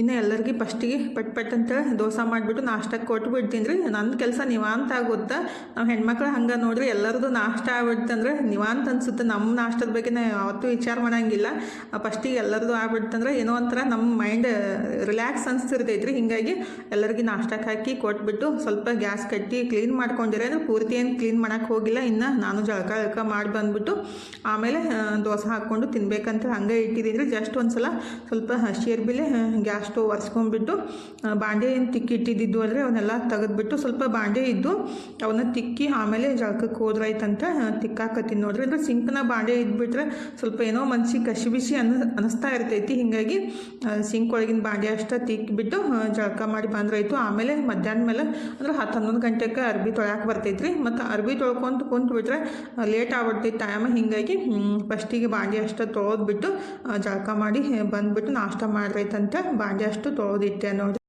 ಇನ್ನು ಎಲ್ಲರಿಗೆ ಫಸ್ಟಿಗೆ ಪಟ್ ಪಟ್ ಅಂತ ದೋಸೆ ಮಾಡಿಬಿಟ್ಟು ನಾಷ್ಟಕ್ಕೆ ಕೊಟ್ಟು ಬಿಡ್ತೀನಿ ರೀ. ನನ್ನ ಕೆಲಸ ನಿವಾಂತ ಆಗುತ್ತಾ. ನಾವು ಹೆಣ್ಮಕ್ಳು ಹಂಗೆ ನೋಡಿರಿ ಎಲ್ಲರದು ನಾಷ್ಟ ಆಗ್ಬಿಡ್ತಂದ್ರೆ ನಿವಾಂತ ಅನ್ಸುತ್ತೆ. ನಮ್ಮ ನಾಷ್ಟದ ಬಗ್ಗೆ ಯಾವತ್ತೂ ವಿಚಾರ ಮಾಡೋಂಗಿಲ್ಲ. ಫಸ್ಟಿಗೆ ಎಲ್ಲರದು ಆಗ್ಬಿಡ್ತಂದ್ರೆ ಏನೋ ಒಂಥರ ನಮ್ಮ ಮೈಂಡ್ ರಿಲ್ಯಾಕ್ಸ್ ಅನಿಸ್ತಿರ್ತೈತೆ ರೀ ಹೀಗಾಗಿ ಎಲ್ಲರಿಗೆ ನಾಷ್ಟಕ್ಕೆ ಹಾಕಿ ಕೊಟ್ಬಿಟ್ಟು ಸ್ವಲ್ಪ ಗ್ಯಾಸ್ ಕಟ್ಟಿ ಕ್ಲೀನ್ ಮಾಡ್ಕೊಂಡಿರಿ ಅಂದ್ರೆ ಪೂರ್ತಿ ಏನು ಕ್ಲೀನ್ ಮಾಡೋಕ್ಕೆ ಹೋಗಿಲ್ಲ. ಇನ್ನು ನಾನು ಜಳಕ ಜಳಕ ಮಾಡಿ ಬಂದುಬಿಟ್ಟು ಆಮೇಲೆ ದೋಸೆ ಹಾಕ್ಕೊಂಡು ತಿನ್ಬೇಕಂತ ಹಂಗೆ ಇಟ್ಟಿದ್ದೀನಿ ಜಸ್ಟ್ ಒಂದು ಸಲ ಸ್ವಲ್ಪ ಹಸಿರು ಬಿಲೆ ಗ್ಯಾಸ್ ಸ್ಟವ್ ಒರೆಸ್ಕೊಂಡ್ಬಿಟ್ಟು ಬಾಂಡೆ ಏನು ತಿಕ್ಕಿಟ್ಟಿದ್ದು ಅಂದರೆ ಅವನ್ನೆಲ್ಲ ತೆಗೆದ್ಬಿಟ್ಟು ಸ್ವಲ್ಪ ಬಾಂಡೆ ಇದ್ದು ಅವನ್ನ ತಿಕ್ಕಿ ಆಮೇಲೆ ಜಳಕಕ್ಕೆ ಹೋದ್ರಾಯ್ತಂತ ತಿಕ್ಕಾಕತ್ತೀನಿ ನೋಡ್ರಿ. ಅಂದರೆ ಸಿಂಕ್ನ ಬಾಂಡೆ ಇದ್ಬಿಟ್ರೆ ಸ್ವಲ್ಪ ಏನೋ ಮನ್ಸಿಗೆ ಕಸಿ ಬಿಸಿ ಅನ್ನ ಅನಿಸ್ತಾ ಇರ್ತೈತಿ. ಹೀಗಾಗಿ ಸಿಂಕ್ ಒಳಗಿನ ಬಾಂಡೆ ಅಷ್ಟೇ ತಿಕ್ಕಿಬಿಟ್ಟು ಜಳಕ ಮಾಡಿ ಬಂದ್ರಾಯ್ತು. ಆಮೇಲೆ ಮಧ್ಯಾಹ್ನ ಮೇಲೆ ಅಂದ್ರೆ ಹತ್ತು ಹನ್ನೊಂದು ಗಂಟೆಗೆ ಅರ್ಬಿ ತೊಳ್ಯಾಕೆ ಬರ್ತೈತ್ರಿ. ಮತ್ತು ಅರ್ಬಿ ತೊಳ್ಕೊಂತ ಕುಂತ್ಬಿಟ್ರೆ ಲೇಟ್ ಆಗ್ಬಿಡ್ತೈತಿ ಟೈಮ್ ಹೀಗಾಗಿ ಫಸ್ಟಿಗೆ ಬಾಂಡೆ ಅಷ್ಟ ತೊಳೆದ್ಬಿಟ್ಟು ಜಳಕ ಮಾಡಿ ಬಂದುಬಿಟ್ಟು ನಾಷ್ಟ ಮಾಡ್ರೈತಂತ ಬಾಂಡೆ ಅಷ್ಟು ತೊಳೆದಿಟ್ಟೆ ನೋಡಿ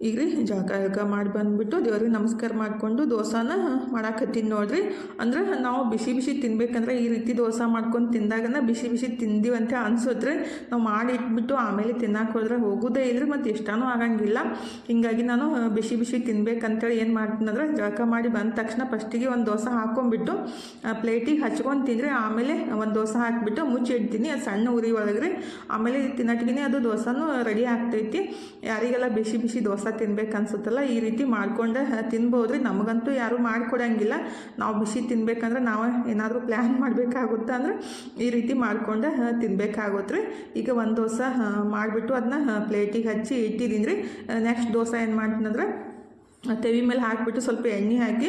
ಈಗ ರೀ ಜಳಕ ಜಳಕ ಮಾಡಿ ಬಂದುಬಿಟ್ಟು ದೇವ್ರಿಗೆ ನಮಸ್ಕಾರ ಮಾಡಿಕೊಂಡು ದೋಸಾನ ಮಾಡಾಕತ್ತೀನಿ ನೋಡ್ರಿ. ಅಂದ್ರೆ ನಾವು ಬಿಸಿ ಬಿಸಿ ತಿನ್ಬೇಕಂದ್ರೆ ಈ ರೀತಿ ದೋಸೆ ಮಾಡ್ಕೊಂಡು ತಿಂದಾಗನ ಬಿಸಿ ಬಿಸಿ ತಿಂದೀವಿ ಅಂತ ಅನ್ಸುತ್ತೆ ನಾವು ಮಾಡಿ ಇಟ್ಬಿಟ್ಟು ಆಮೇಲೆ ತಿನ್ನಕ್ಕೆ ಹೋದ್ರೆ ಹೋಗೋದೇ ಇಲ್ಲರಿ ಮತ್ತು ಇಷ್ಟನೂ ಆಗಂಗಿಲ್ಲ. ಹಿಂಗಾಗಿ ನಾನು ಬಿಸಿ ಬಿಸಿ ತಿನ್ಬೇಕಂತೇಳಿ ಏನು ಮಾಡ್ತೀನಿ ಅಂದ್ರೆ ಜಳಕ ಮಾಡಿ ಬಂದ ತಕ್ಷಣ ಫಸ್ಟಿಗೆ ಒಂದು ದೋಸೆ ಹಾಕೊಂಡ್ಬಿಟ್ಟು ಪ್ಲೇಟಿಗೆ ಹಚ್ಕೊಂಡು ತಿಂದರೆ ಆಮೇಲೆ ಒಂದು ದೋಸೆ ಹಾಕಿಬಿಟ್ಟು ಮುಚ್ಚಿ ಇಡ್ತೀನಿ. ಅದು ಸಣ್ಣ ಉರಿ ಒಳಗ್ರಿ ಆಮೇಲೆ ತಿನ್ನಟ್ಗಿನೇ ಅದು ದೋಸೆನೂ ರೆಡಿ ಆಗ್ತೈತಿ. ಯಾರಿಗೆಲ್ಲ ಬಿಸಿ ಬಿಸಿ ದೋಸೆ ತಿನ್ಬೇಕು ಅನ್ಸುತ್ತಲ್ಲ, ಈ ರೀತಿ ಮಾಡ್ಕೊಂಡು ತಿನ್ಬೋದ್ರಿ ನಮಗಂತೂ ಯಾರೂ ಮಾಡಿಕೊಡಂಗಿಲ್ಲ. ನಾವು ಬಿಸಿ ತಿನ್ಬೇಕಂದ್ರೆ ನಾವು ಏನಾದರೂ ಪ್ಲ್ಯಾನ್ ಮಾಡಬೇಕಾಗುತ್ತೆ ಅಂದ್ರೆ ಈ ರೀತಿ ಮಾಡ್ಕೊಂಡು ತಿನ್ಬೇಕಾಗುತ್ತೆ. ಈಗ ಒಂದು ದೋಸೆ ಮಾಡಿಬಿಟ್ಟು ಅದನ್ನ ಪ್ಲೇಟಿಗೆ ಹಚ್ಚಿ ಇಟ್ಟಿದ್ದೀನಿ ರೀ. ನೆಕ್ಸ್ಟ್ ದೋಸೆ ಏನು ಮಾಡ್ತೀನಿ ಅಂದ್ರೆ ತೆವಿ ಮೇಲೆ ಹಾಕಿಬಿಟ್ಟು ಸ್ವಲ್ಪ ಎಣ್ಣೆ ಹಾಕಿ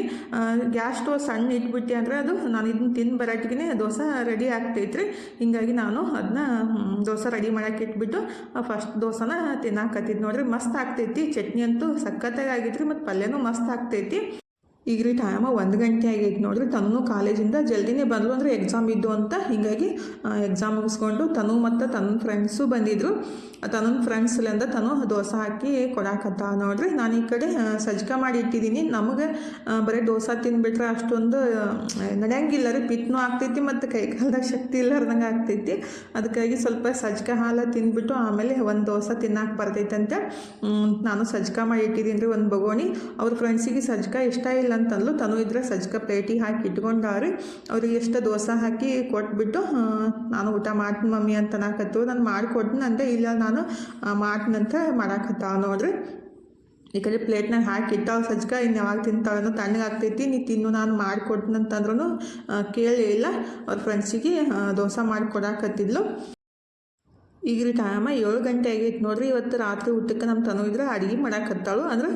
ಗ್ಯಾಸ್ ಸ್ಟವ್ ಸಣ್ಣ ಇಟ್ಬಿಟ್ಟು ಅಂದರೆ ಅದು ನಾನು ಇದನ್ನ ತಿಂದು ಬರೋಟ್ಟಿಗೆ ದೋಸೆ ರೆಡಿ ಆಗ್ತೈತ್ರಿ. ಹಿಂಗಾಗಿ ನಾನು ಅದನ್ನ ದೋಸೆ ರೆಡಿ ಮಾಡೋಕೆ ಇಟ್ಬಿಟ್ಟು ಫಸ್ಟ್ ದೋಸೆನ ತಿನ್ನಾಕತ್ತಿದ್ದು ನೋಡ್ರಿ. ಮಸ್ತ್ ಆಗ್ತೈತಿ. ಚಟ್ನಿ ಅಂತೂ ಸಖತ್ತಾಗಿ ಆಗಿದ್ರಿ ಮತ್ತು ಪಲ್ಯನೂ ಮಸ್ತ್ ಆಗ್ತೈತಿ. ಈಗ ರೀ ಟೈಮ ಒಂದು ಗಂಟೆ ಆಗೈತೆ ನೋಡ್ರಿ. ತನೂ ಕಾಲೇಜಿಂದ ಜಲ್ದಿನೇ ಬಂದರು ಅಂದರೆ ಎಕ್ಸಾಮ್ ಇದ್ದು ಅಂತ. ಹೀಗಾಗಿ ಎಕ್ಸಾಮ್ ಮುಗಿಸ್ಕೊಂಡು ತನು ಮತ್ತು ತನ್ನ ಫ್ರೆಂಡ್ಸು ಬಂದಿದ್ದರು ತನ್ನ ಫ್ರೆಂಡ್ಸ್ಲಿಂದ ತಾನು ದೋಸೆ ಹಾಕಿ ಕೊಡಾಕತ್ತ ನೋಡ್ರಿ. ನಾನು ಈ ಕಡೆ ಸಜ್ಕ ಮಾಡಿ ಇಟ್ಟಿದ್ದೀನಿ ನಮಗೆ ಬರೀ ದೋಸೆ ತಿಂದುಬಿಟ್ರೆ ಅಷ್ಟೊಂದು ನಡೆಯಂಗಿಲ್ಲ ರೀ. ಪಿತ್ನೂ ಆಗ್ತೈತಿ ಮತ್ತು ಕೈ ಕಾಲದಾಗ ಶಕ್ತಿ ಇಲ್ಲಾರ್ದಂಗೆ ಆಗ್ತೈತಿ. ಅದಕ್ಕಾಗಿ ಸ್ವಲ್ಪ ಸಜ್ಕ ಹಾಲು ತಿನ್ಬಿಟ್ಟು ಆಮೇಲೆ ಒಂದು ದೋಸೆ ತಿನ್ನಕ್ಕೆ ಬರ್ತೈತೆ ನಾನು ಸಜ್ಕ ಮಾಡಿ ಇಟ್ಟಿದ್ದೀನಿ ರೀ ಒಂದು ಬಗೋಣಿ. ಅವ್ರ ಫ್ರೆಂಡ್ಸಿಗೆ ಸಜ್ಕ ಇಷ್ಟ ಇಲ್ಲ ಅಂತಂದ್ಲು. ತನು ಇದ್ರೆ ಸಜ್ಕ ಪ್ಲೇಟಿಗೆ ಹಾಕಿ ಇಟ್ಕೊಂಡಾರಿ ಅವ್ರಿಗೆ ಎಷ್ಟು ದೋಸೆ ಹಾಕಿ ಕೊಟ್ಬಿಟ್ಟು ನಾನು ಊಟ ಮಾಡ್ತೀನಿ ಮಮ್ಮಿ ಅಂತ ನಾಕತ್ತು ನಾನು ಮಾಡಿಕೊಡ್ತೀನಿ ಅಂತ ಇಲ್ಲ ನಾನು ಮಾಡ್ನಂತ ಮಾಡಾಕತ್ತ ನೋಡ್ರಿ ಈ ಕಡೆ ಪ್ಲೇಟ್ನಾಗ ಹಾಕಿ ಇಟ್ಟಾವ ಸಜ್ಕ ಇನ್ನು ಯಾವಾಗ ತಿಂತಾವೇನೋ ತಣ್ಣಗಾಗ್ತೈತಿ ನೀ ತಿನ್ನು, ನಾನು ಮಾಡಿಕೊಡ್ತಂತಂದ್ರೂ ಕೇಳಲಿಲ್ಲ ಅವ್ರ ಫ್ರೆಂಡ್ಸಿಗೆ ದೋಸೆ ಮಾಡಿ ಕೊಡಾಕತ್ತಿದ್ಲು ಈಗ ಟೈಮ ಏಳು ಗಂಟೆ ಆಗೈತೆ ನೋಡ್ರಿ. ಇವತ್ತು ರಾತ್ರಿ ಊಟಕ್ಕೆ ನಮ್ಮ ತನು ಇದ್ರೆ ಅಡುಗೆ ಮಾಡಾಕತ್ತಾಳು ಅಂದ್ರೆ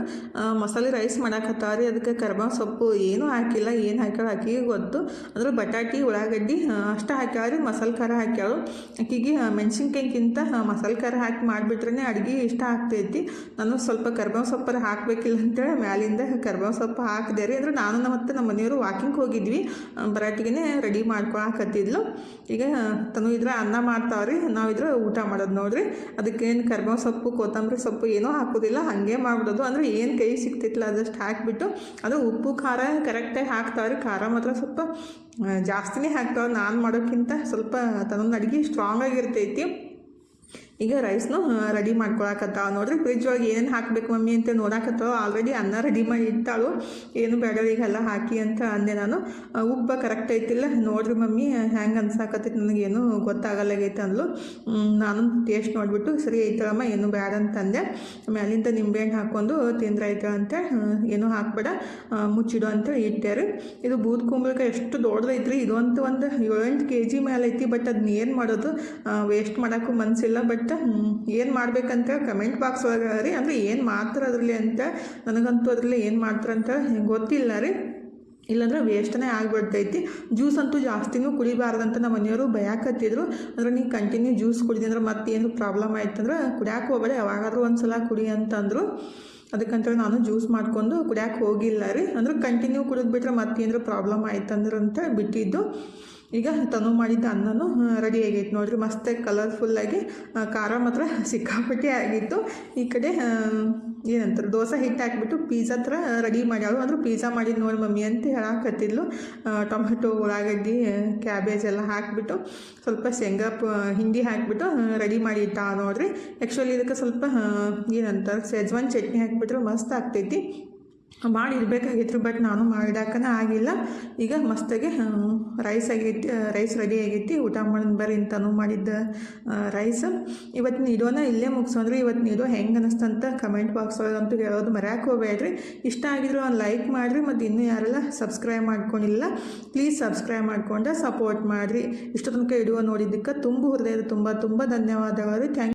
ಮಸಾಲೆ ರೈಸ್ ಮಾಡಾಕತ್ತಾಳ ರೀ ಅದಕ್ಕೆ ಕರ್ಬಾ ಸೊಪ್ಪು ಏನೂ ಹಾಕಿಲ್ಲ. ಏನು ಹಾಕ್ಯಾಳು ಆಕಿಗೆ ಗೊತ್ತು. ಅಂದ್ರೆ ಬಟಾಟಿ, ಉಳ್ಳಾಗಡ್ಡಿ ಅಷ್ಟು ಅಷ್ಟೇ ಹಾಕ್ಯಾಳ ರೀ. ಮಸಾಲೆ ಖಾರ ಹಾಕ್ಯಾಳು. ಆಕಿಗೆ ಮೆಣಸಿನ್ಕಾಯಿಗಿಂತ ಮಸಾಲೆ ಖಾರ ಹಾಕಿ ಮಾಡಿಬಿಟ್ರೆ ಅಡುಗೆ ಇಷ್ಟ ಆಗ್ತೈತಿ. ನಾನು ಸ್ವಲ್ಪ ಕರ್ಬೇವು ಸೊಪ್ಪರ ಹಾಕಬೇಕಿಲ್ಲ ಅಂತೇಳಿ ಮ್ಯಾಲಿಂದ ಕರ್ಬೇವು ಸೊಪ್ಪು ಹಾಕಿದೆ ರೀ. ಅಂದ್ರೆ ನಾನು ಮತ್ತೆ ನಮ್ಮ ಮನೆಯವರು ವಾಕಿಂಗ್ ಹೋಗಿದ್ವಿ. ಬರಾಟಿಗೆ ರೆಡಿ ಮಾಡ್ಕೊಳಕತ್ತಿದ್ಲು ಈಗ ತನು ಇದ್ರೆ ಅನ್ನ ಮಾಡ್ತಾವ್ರಿ. ನಾವಿದ್ರೆ ಊಟ ಮಾಡೋದು ನೋಡ್ರಿ. ಅದಕ್ಕೇನು ಕರ್ಬೇವು ಸೊಪ್ಪು, ಕೊತ್ತಂಬರಿ ಸೊಪ್ಪು ಏನೂ ಹಾಕೋದಿಲ್ಲ. ಹಾಗೆ ಮಾಡ್ಬಿಡೋದು. ಅಂದರೆ ಏನು ಕೈ ಸಿಗ್ತಿತ್ತಲ್ಲ ಅದಷ್ಟು ಹಾಕಿಬಿಟ್ಟು ಅದು ಉಪ್ಪು, ಖಾರ ಕರೆಕ್ಟಾಗಿ ಹಾಕ್ತಾವ್ರಿ. ಖಾರ ಮಾತ್ರ ಸ್ವಲ್ಪ ಜಾಸ್ತಿನೇ ಹಾಕ್ತಾವೆ. ನಾನು ಮಾಡೋಕ್ಕಿಂತ ಸ್ವಲ್ಪ ತನ್ನೊಂದು ಅಡುಗೆ ಸ್ಟ್ರಾಂಗ್ ಆಗಿರ್ತೈತಿ. ಈಗ ರೈಸ್ನು ರೆಡಿ ಮಾಡ್ಕೊಳಕತ್ತಾವ ನೋಡ್ರಿ ಫ್ರಿಜ್ ಒಳಗೆ ಏನೇನು ಹಾಕಬೇಕು ಮಮ್ಮಿ ಅಂತ ನೋಡಾಕತ್ತಾವ ಆಲ್ರೆಡಿ ಅನ್ನ ರೆಡಿ ಮಾಡಿ ಇಟ್ಟಾಳು. ಏನು ಬೇಡ ಈಗೆಲ್ಲ ಹಾಕಿ ಅಂತ ಅಂದೆ ನಾನು. ಉಬ್ಬ ಕರೆಕ್ಟ್ ಐತಿಲ್ಲ. ನೋಡ್ರಿ ಮಮ್ಮಿ, ಹೆಂಗೆ ಅನ್ಸಾಕತ್ತೈತಿ ನನಗೇನು ಗೊತ್ತಾಗಲ್ಲಾಗೈತೆ ಅಂದ್ಲು. ನಾನು ಟೇಸ್ಟ್ ನೋಡಿಬಿಟ್ಟು, ಸರಿ ಐತಳಮ್ಮ, ಏನು ಬೇಡ ಅಂತ ಅಂದೆ. ಮ್ಯಾಲಿಂದ ನಿಂಬೆಹಣ್ಣು ಹಾಕ್ಕೊಂಡು ತಿಂದ್ರೆ ಐತ ಅಂತ ಏನು ಹಾಕ್ಬೇಡ ಮುಚ್ಚಿಡು ಅಂತ ರೀ. ಇದು ಬೂದ್ ಕುಂಬಳಕಾಯಿ ಎಷ್ಟು ದೊಡ್ಡದೈತ್ರಿ. ಇದೊಂದು ಒಂದು ಏಳೆಂಟು ಕೆ ಜಿ ಮೇಲೆ ಐತಿ ಬಟ್ ಅದನ್ನ ಏನು ಮಾಡೋದು? ವೇಸ್ಟ್ ಮಾಡೋಕ್ಕೂ ಮನಸ್ಸಿಲ್ಲ ಬಟ್ ಏನು ಮಾಡ್ಬೇಕಂತ ಕಮೆಂಟ್ ಬಾಕ್ಸ್ ಒಳಗೆ ರೀ. ಅಂದರೆ ಏನು ಮಾಡ್ತಾರೆ ಅದರಲ್ಲಿ ಅಂತ, ನನಗಂತೂ ಅದರಲ್ಲಿ ಏನು ಮಾಡ್ತಾರಂತ ಗೊತ್ತಿಲ್ಲ ರೀ. ಇಲ್ಲಾಂದ್ರೆ ವೇಸ್ಟನೇ ಆಗಿಬಿಡ್ತೈತಿ. ಜ್ಯೂಸ್ ಅಂತೂ ಜಾಸ್ತಿನೂ ಕುಡಿಬಾರ್ದಂತ ನಮ್ಮ ಮನೆಯವರು ಭಯಕತ್ತಿದ್ರು ಅಂದ್ರೆ ನೀವು ಕಂಟಿನ್ಯೂ ಜ್ಯೂಸ್ ಕುಡಿದೆ ಅಂದ್ರೆ ಏನು ಪ್ರಾಬ್ಲಮ್ ಆಯ್ತಂದ್ರೆ ಕುಡಿಯಾಕ ಹೋಗಬೇಡ, ಯಾವಾಗಾದ್ರೂ ಒಂದು ಸಲ ಕುಡಿ ಅಂತಂದರು. ಅದಕ್ಕಂತೇಳಿ ನಾನು ಜ್ಯೂಸ್ ಮಾಡ್ಕೊಂಡು ಕುಡಿಯಾಕೆ ಹೋಗಿಲ್ಲ ರೀ. ಅಂದ್ರೆ ಕಂಟಿನ್ಯೂ ಕುಡಿದ್ಬಿಟ್ರೆ ಮತ್ತೇನಾದ್ರು ಪ್ರಾಬ್ಲಮ್ ಆಯ್ತಂದ್ರೆ ಅಂತ ಬಿಟ್ಟಿದ್ದು. ಈಗ ತನು ಮಾಡಿದ್ದ ಅನ್ನನೂ ರೆಡಿ ಆಗೈತೆ. ನೋಡಿರಿ ಮಸ್ತಾಗಿ ಕಲರ್ಫುಲ್ಲಾಗಿ ಖಾರ ಮಾತ್ರ ಸಿಕ್ಕಾಪಟ್ಟೆ ಆಗಿತ್ತು. ಈ ಕಡೆ ಏನಂತಾರೆ, ದೋಸೆ ಹಿಟ್ಟು ಹಾಕ್ಬಿಟ್ಟು ಪಿಜ್ಜಾ ಥರ ರೆಡಿ ಮಾಡ್ಯಾಳು. ಅಂದ್ರೆ ಪಿಜ್ಜಾ ಮಾಡಿದ್ದು ನೋಡಿ ಮಮ್ಮಿ ಅಂತ ಹೇಳಾಕತ್ತಿದ್ಲು. ಟೊಮೆಟೊ ಉಳ್ಳಾಗಡ್ಡಿ ಕ್ಯಾಬೇಜ್ ಎಲ್ಲ ಹಾಕಿಬಿಟ್ಟು, ಸ್ವಲ್ಪ ಶೇಂಗಾ ಹಿಂಡಿ ಹಾಕಿಬಿಟ್ಟು ರೆಡಿ ಮಾಡಿ ಇಟ್ಟ ನೋಡ್ರಿ. ಆ್ಯಕ್ಚುಲಿ ಇದಕ್ಕೆ ಸ್ವಲ್ಪ ಏನಂತಾರೆ ಸೆಜ್ವಾನ್ ಚಟ್ನಿ ಹಾಕಿಬಿಟ್ರೆ ಮಸ್ತ್ ಆಗ್ತೈತಿ. ಮಾಡಿ ಇರ್ಬೇಕಾಗಿತ್ತು ಬಟ್ ನಾನು ಮಾಡಿದಾಕನೇ ಆಗಿಲ್ಲ. ಈಗ ಮಸ್ತಾಗಿ ರೈಸ್ ಆಗೈತಿ ರೈಸ್ ರೆಡಿ ಆಗೈತಿ ಊಟ ಮಾಡೋದು ಬರ್ರಿ ಅಂತಾನು ಮಾಡಿದ್ದ ರೈಸ್ ಇವತ್ತಿನ ಇಡೋನ ಇಲ್ಲೇ ಮುಗಿಸೋದ್ರಿ ಇವತ್ತಿನ ಇಡೋ ಹೆಂಗೆ ಅನ್ನಿಸ್ತಂತ ಕಮೆಂಟ್ ಬಾಕ್ಸ್ ಒಳಗಂತೂ ಹೇಳೋದು ಮರ್ಯಾಕೆ ಹೋಗ್ಬೇಡ್ರಿ. ಇಷ್ಟ ಆಗಿದ್ರು ಒಂದು ಲೈಕ್ ಮಾಡಿರಿ, ಮತ್ತು ಇನ್ನೂ ಯಾರೆಲ್ಲ ಸಬ್ಸ್ಕ್ರೈಬ್ ಮಾಡ್ಕೊಂಡಿಲ್ಲ ಪ್ಲೀಸ್ ಸಬ್ಸ್ಕ್ರೈಬ್ ಮಾಡ್ಕೊಂಡು ಸಪೋರ್ಟ್ ಮಾಡಿರಿ. ಇಷ್ಟು ತನಕ ಇಡುವ ನೋಡಿದ್ದಕ್ಕೆ ತುಂಬ ಹೃದಯದ ತುಂಬ ತುಂಬ ಧನ್ಯವಾದಗಳು ಥ್ಯಾಂಕ್